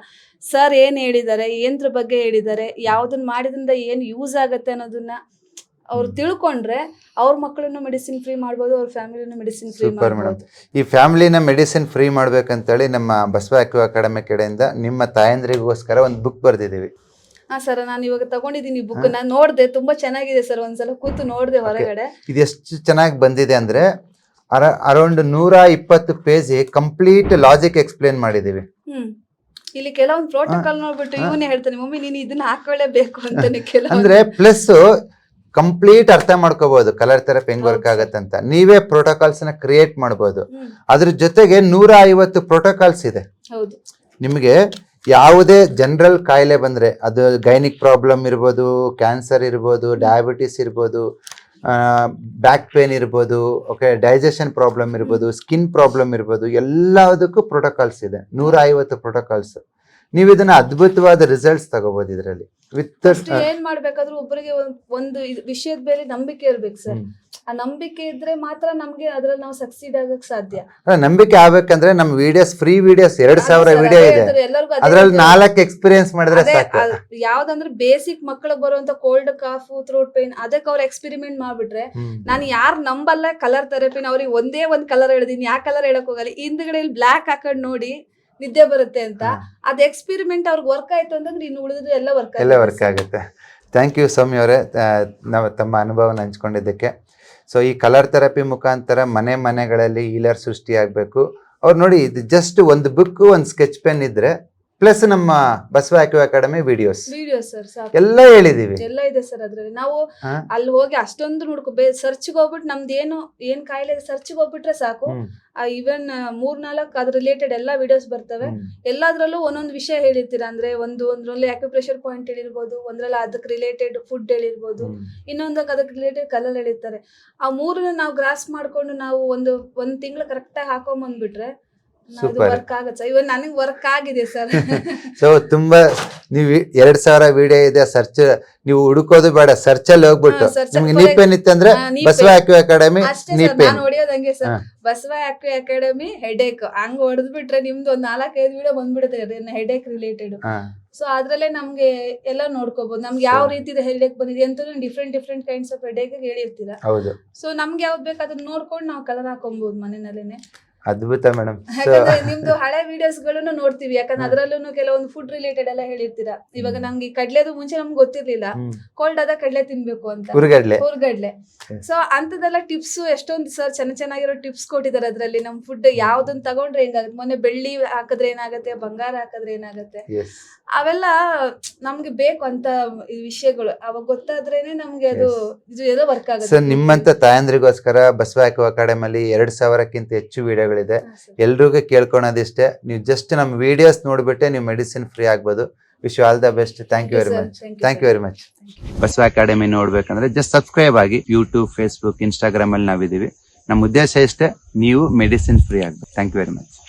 ಸರ್ ಏನು ಹೇಳಿದ್ದಾರೆ ಏನ್ರ ಬಗ್ಗೆ ಹೇಳಿದ್ದಾರೆ ಯಾವುದನ್ನು ಮಾಡಿದ್ರಿಂದ ಏನು ಯೂಸ್ ಆಗುತ್ತೆ ಅನ್ನೋದನ್ನ ಅವ್ರು ತಿಳ್ಕೊಂಡ್ರೆ ಅವ್ರ ಮಕ್ಕಳನ್ನು ಮೆಡಿಸಿನ್ ಫ್ರೀ ಮಾಡ್ಬೋದು ಅವ್ರ ಫ್ಯಾಮಿಲಿನ ಮೆಡಿಸಿನ್ ಫ್ರೀ. ಮಾಡ್ಬೋದು. ಈ ಫ್ಯಾಮಿಲಿನ ಮೆಡಿಸಿನ್ ಫ್ರೀ ಮಾಡ್ಬೇಕಂತೇಳಿ ನಮ್ಮ ಬಸವ ಅಕಾಡೆಮಿ ಕಡೆಯಿಂದ ನಿಮ್ಮ ತಾಯಂದ್ರಿಗೋಸ್ಕರ ಒಂದು ಬುಕ್ ಬರ್ದಿದೀವಿ ಹಾ ಸರ್ ನಾನು ಇವಾಗ ತಗೊಂಡಿದ್ದೀನಿ ಬುಕ್ ನಾನು ನೋಡ್ದೆ ತುಂಬಾ ಚೆನ್ನಾಗಿದೆ ಸರ್ ಒಂದ್ಸಲ ಕೂತು ನೋಡ್ದೆ ಹೊರಗಡೆ. ಇದು ಎಷ್ಟು ಚೆನ್ನಾಗಿ ಬಂದಿದೆ ಅಂದ್ರೆ ಅರ ಅರೌಂಡ್ ನೂರ ಇಪ್ಪತ್ತು ಪೇಜ್ ಕಂಪ್ಲೀಟ್ ಲಾಜಿಕ್ ಎಕ್ಸ್ಪ್ಲೇನ್ ಮಾಡಿದೀವಿ. ಇಲ್ಲಿ ಕೆಲವೊಂದು ಪ್ರೋಟೋಕಾಲ್ ನೋಡ್ಬಿಟ್ಟು ಇವನೇ ಹೇಳ್ತಾನೆ ಮಮ್ಮಿ ನೀನು ಇದನ್ನ ಹಾಕೊಳ್ಳೇಬೇಕು ಅಂತಾನೆ ಕೆಲವೊಂದು ಅಂದ್ರೆ ಪ್ಲಸ್ ಕಂಪ್ಲೀಟ್ ಅರ್ಥ ಮಾಡ್ಕೋಬಹುದು ಕಲರ್ ಥೆರಪಿ ಹೆಂಗ್ ವರ್ಕ್ ಆಗತ್ತೆ ಅಂತ ಆಗತ್ತಂತ. ನೀವೇ ಪ್ರೋಟೋಕಾಲ್ಸ್ನ ಕ್ರಿಯೇಟ್ ಮಾಡಬಹುದು ಅದ್ರ ಜೊತೆಗೆ ನೂರ ಐವತ್ತು ಪ್ರೋಟೋಕಾಲ್ಸ್ ಇದೆ. ಹೌದು. ನಿಮಗೆ ಯಾವುದೇ ಜನರಲ್ ಕಾಯಿಲೆ ಬಂದರೆ, ಅದು ಗೈನಿಕ್ ಪ್ರಾಬ್ಲಮ್ ಇರ್ಬೋದು ಕ್ಯಾನ್ಸರ್ ಇರ್ಬೋದು ಡಯಾಬಿಟಿಸ್ ಇರ್ಬೋದು ಬ್ಯಾಕ್ ಪೇನ್ ಇರ್ಬೋದು ಓಕೆ ಡೈಜೆಷನ್ ಪ್ರಾಬ್ಲಮ್ ಇರ್ಬೋದು ಸ್ಕಿನ್ ಪ್ರಾಬ್ಲಮ್ ಇರ್ಬೋದು, ಎಲ್ಲದಕ್ಕೂ ಪ್ರೋಟೋಕಾಲ್ಸ್ ಇದೆ. ನೂರ ಐವತ್ತು ಪ್ರೋಟೋಕಾಲ್ಸ್ ನೀವು ಇದನ್ನ ಅದ್ಭುತವಾದ ರಿಸಲ್ಟ್ಸ್ ತಗೋಬಹುದು ಇದರಲ್ಲಿ. ವಿತ್ ಏನ್ ಮಾಡ್ಬೇಕಾದ್ರೂ ಒಬ್ಬರಿಗೆ ಒಂದು ವಿಷಯದ ಮೇಲೆ ನಂಬಿಕೆ ಇರ್ಬೇಕು ಸರ್. ಆ ನಂಬಿಕೆ ಇದ್ರೆ ಮಾತ್ರ ನಮ್ಗೆ ಅದ್ರಲ್ಲಿ ನಾವು ಸಕ್ಸೀಡ್ ಆಗಕ್ ಸಾಧ್ಯ. ನಂಬಿಕೆ ಆಗ್ಬೇಕಂದ್ರೆ ನಮ್ ವಿಡಿಯೋಸ್ ಫ್ರೀ ವಿಡಿಯೋಸ್ ಎರಡ್ ಸಾವಿರ ವಿಡಿಯೋ ಇದೆ. ಅದ್ರಲ್ಲಿ. ನಾಲ್ಕು ಎಕ್ಸ್ಪೀರಿಯನ್ಸ್ ಮಾಡಿದ್ರೆ ಯಾವ್ದಂದ್ರೆ ಬೇಸಿಕ್ ಮಕ್ಕಳಿಗೆ ಬರುವಂತ ಕೋಲ್ಡ್ ಕಾಫ್ ಥ್ರೋಟ್ ಪೈನ್ ಅದಕ್ಕೆ ಅವ್ರ ಎಕ್ಸ್ಪೆರಿಮೆಂಟ್ ಮಾಡ್ಬಿಟ್ರೆ. ನಾನು ಯಾರು ನಂಬಲ್ಲ ಕಲರ್ ಥೆರಪಿನ ಅವ್ರಿಗೆ ಒಂದೇ ಒಂದ್ ಕಲರ್ ಹೇಳಿದೀನಿ ಯಾವ ಕಲರ್ ಹೇಳಕ್ ಹೋಗಲ್ಲ. ಹಿಂದ್ಗಡೆ ಬ್ಲಾಕ್ ಹಾಕೊಂಡ್ ನೋಡಿ ನಿದ್ದೆ ಬರುತ್ತೆ ಅಂತ. ಅದು ಎಕ್ಸ್ಪೆರಿಮೆಂಟ್ ಅವ್ರಿಗೆ ವರ್ಕ್ ಆಯ್ತು ಅಂತಂದ್ರೆ ಇನ್ನು ಉಳಿದ್ರೆ ಎಲ್ಲ ವರ್ಕ್ ಎಲ್ಲ ವರ್ಕ್ ಆಗುತ್ತೆ. ಥ್ಯಾಂಕ್ ಯು ಸೌಮ್ಯ ಅವರೇ. ನಾವು ತಮ್ಮ ಅನುಭವನ ಹಂಚ್ಕೊಂಡಿದ್ದಕ್ಕೆ. ಸೊ ಈ ಕಲರ್ ಥೆರಪಿ ಮುಖಾಂತರ ಮನೆ ಮನೆಗಳಲ್ಲಿ ಈಲರ್ ಸೃಷ್ಟಿಯಾಗಬೇಕು. ಅವ್ರು ನೋಡಿ ಇದು ಜಸ್ಟ್ ಒಂದು ಬುಕ್ ಒಂದು ಸ್ಕೆಚ್ ಪೆನ್ ಇದ್ರೆ ಪ್ಲಸ್ ನಮ್ಮ Basava academy videos video sir ಸಾಕು ಎಲ್ಲ ಹೇಳಿದೀವಿ ಎಲ್ಲ ಇದೆ ಸರ್ ಅದ್ರಲ್ಲಿ ನಾವು ಹಾ. ಅಲ್ಲಿ ಹೋಗಿ ಅಷ್ಟೊಂದು ನೋಡ್ಕೊ ಸರ್ಚ್ ಸರ್ಚ್ಗೆ ಹೋಗ್ಬಿಟ್ಟು ನಮ್ದು ಏನು ಏನ್ ಕಾಯಿಲೆ ಸರ್ಚ್ಗೆ ಹೋಗ್ಬಿಟ್ರೆ ಸಾಕು ಹ್ಮ್. ಈವನ್ ಮೂರ್ ನಾಲ್ಕು ಅದ್ರ ರಿಲೇಟೆಡ್ ಎಲ್ಲಾ ವಿಡಿಯೋಸ್ ಬರ್ತವೆ ಹ್ಮ್. ಎಲ್ಲಾದ್ರಲ್ಲೂ ಒಂದೊಂದು ವಿಷಯ ಹೇಳಿರ್ತೀರಾ ಅಂದ್ರೆ ಒಂದು ಒಂದ್ರಲ್ಲಿ ಅಕ್ಯುಪ್ರೆಷರ್ ಪಾಯಿಂಟ್ ಹೇಳಿರ್ಬೋದು ಒಂದ್ರಲ್ಲಿ ಅದಕ್ಕೆ ರಿಲೇಟೆಡ್ ಫುಡ್ ಹೇಳಿರ್ಬೋದು ಹ್ಮ್. ಇನ್ನೊಂದಕ್ಕೆ ಅದಕ್ಕೆ ರಿಲೇಟೆಡ್ ಕಲರ್ ಹೇಳಿರ್ತಾರೆ ಆ ಮೂರನ್ನ ನಾವು ಗ್ರಾಸ್ ಮಾಡ್ಕೊಂಡು ನಾವು ಒಂದು ಒಂದ್ ತಿಂಗಳು ಕರೆಕ್ಟ್ ಆಗಿ ವರ್ಕ್ ಆಗುತ್ತೆ ಇವನ್ ನನಗೆ ವರ್ಕ್ ಆಗಿದೆ ಸರ್ ಸೊ ತುಂಬಾ ನೀವು ಎರಡ್ ಸಾವಿರ ವಿಡಿಯೋ ಇದೆ ಸರ್ಚ್ ನೀವು ಹುಡುಕೋದು ಬೇಡ ಸರ್ಚ್ ಅಲ್ಲಿ ಹೋಗ್ಬಿಟ್ಟು. ನಿಮ್ಗೆ ನೀಪೇನ್ ಇತ್ತಂದ್ರೆ ಬಸವ ಆಕ್ವಿ ಅಕಾಡೆಮಿ ನೀಪ್ ನೀ ಸರ್ ಪೆನ್ ಹೊಡಿಯೋದಂಗೆ ಸರ್ ಬಸವ ಆಕ್ವಿ ಅಕಾಡೆಮಿ ಹೆಡೇಕ್ ಹಂಗ್ ಹೊಡೆದ್ ಬಿಟ್ರೆ ನಿಮ್ದು ಒಂದ್ ನಾಲ್ಕೈದು ವಿಡಿಯೋ ಬಂದ್ಬಿಡುತ್ತೆ ಹೆಡೇಕ್ ರಿಲೇಟೆಡ್ ಸೊ ಅದ್ರಲ್ಲೇ ನಮ್ಗೆ ಎಲ್ಲ ನೋಡ್ಕೋಬಹುದು ನಮ್ಗೆ ಯಾವ. ರೀತಿ ಹೆಡೇಕ್ ಬಂದಿದೆ ಅಂತ different different kinds of headache ಹೇಳಿರ್ತೀರಾ. So ನಮ್ಗೆ ಯಾವ್ದು ಬೇಕು ಅದನ್ನ ನೋಡ್ಕೊಂಡು ನಾವು ಕಲರ್ ಹಾಕೊಬಹುದು ಮನೆಯಲ್ಲೇನೆ ಅದ್ಭುತ ಮೇಡಮ್. ಯಾಕಂದ್ರೆ ನಿಮ್ದು ಹಳೆ ವಿಡಿಯೋಸ್ಗಳನ್ನು ನೋಡ್ತೀವಿ. ಯಾಕಂದ್ರೆ. ಅದ್ರಲ್ಲೂ ಕೆಲವೊಂದು ಫುಡ್ ರಿಲೇಟೆಡ್ ಎಲ್ಲ ಹೇಳಿರ್ತೀರಾ. ಇವಾಗ ನಮ್ಗೆ ಕಡ್ಲೆದು ಮುಂಚೆ ನಮ್ಗೆ ಗೊತ್ತಿರ್ಲಿಲ್ಲ. ಕೋಲ್ಡ್ ಆದ ಕಡ್ಲೆ ತಿನ್ಬೇಕು ಅಂತ. ಹುರ್ಗಡ್ಲೆ. ಹುರ್ಗಡ್ಲೆ. ಸೊ ಅಂತದೆಲ್ಲ ಟಿಪ್ಸ್ ಎಷ್ಟೊಂದು ಸರ್ ಚೆನ್ನ ಚೆನ್ನಾಗಿರೋ ಟಿಪ್ಸ್ ಕೊಟ್ಟಿದ್ದಾರೆ ಅದ್ರಲ್ಲಿ. ನಮ್ ಫುಡ್ ಯಾವ್ದನ್ನ ತಗೊಂಡ್ರೆ ಹೆಂಗಾಗುತ್ತೆ? ಮೊನ್ನೆ ಬೆಳ್ಳಿ ಹಾಕಿದ್ರೆ ಏನಾಗುತ್ತೆ? ಬಂಗಾರ ಹಾಕಿದ್ರೆ ಏನಾಗುತ್ತೆ? ಅವೆಲ್ಲ ನಮ್ಗೆ ಬೇಕು ಅಂತ ಈ ವಿಷಯಗಳು. ಅವಾಗ ಗೊತ್ತಾದ್ರೇನೆ ನಮ್ಗೆ ಅದು ಇದು ಎಲ್ಲ ವರ್ಕ್ ಆಗುತ್ತೆ. ನಿಮ್ಮಂತ ತಾಯಂದ್ರಿಗೋಸ್ಕರ ಬಸವ ಹಾಕುವ ಅಕಾಡೆಮಿಲಿ ಎರಡ್ ಸಾವಿರಕ್ಕಿಂತ ಹೆಚ್ಚು ವಿಡಿಯೋಗಳಿದೆ sir. ಎಲ್ರಿಗೂ ಕೇಳ್ಕೊಳೋದಿಷ್ಟೇ. ನೀವು ಜಸ್ಟ್ ನಮ್ಮ ವಿಡಿಯೋಸ್ ನೋಡ್ಬಿಟ್ಟೆ ನೀವು ಮೆಡಿಸಿನ್ ಫ್ರೀ ಆಗ್ಬೋದು. Wish all the best thank you very much thank you very much Basava academy ನೋಡ್ಬೇಕಂದ್ರೆ ಜಸ್ಟ್ ಸಬ್ಸ್ಕ್ರೈಬ್ ಆಗಿ ಯೂಟ್ಯೂಬ್ ಫೇಸ್ಬುಕ್ ಇನ್ಸ್ಟಾಗ್ರಾಮ್ ಅಲ್ಲಿ ನಾವಿದೀವಿ ನಮ್ಮ ಉದ್ದೇಶ ಇಷ್ಟೇ ನೀವು ಮೆಡಿಸಿನ್ ಫ್ರೀ ಆಗ್ಬೇಕು ಥ್ಯಾಂಕ್ ಯು ವೆರಿ ಮಚ್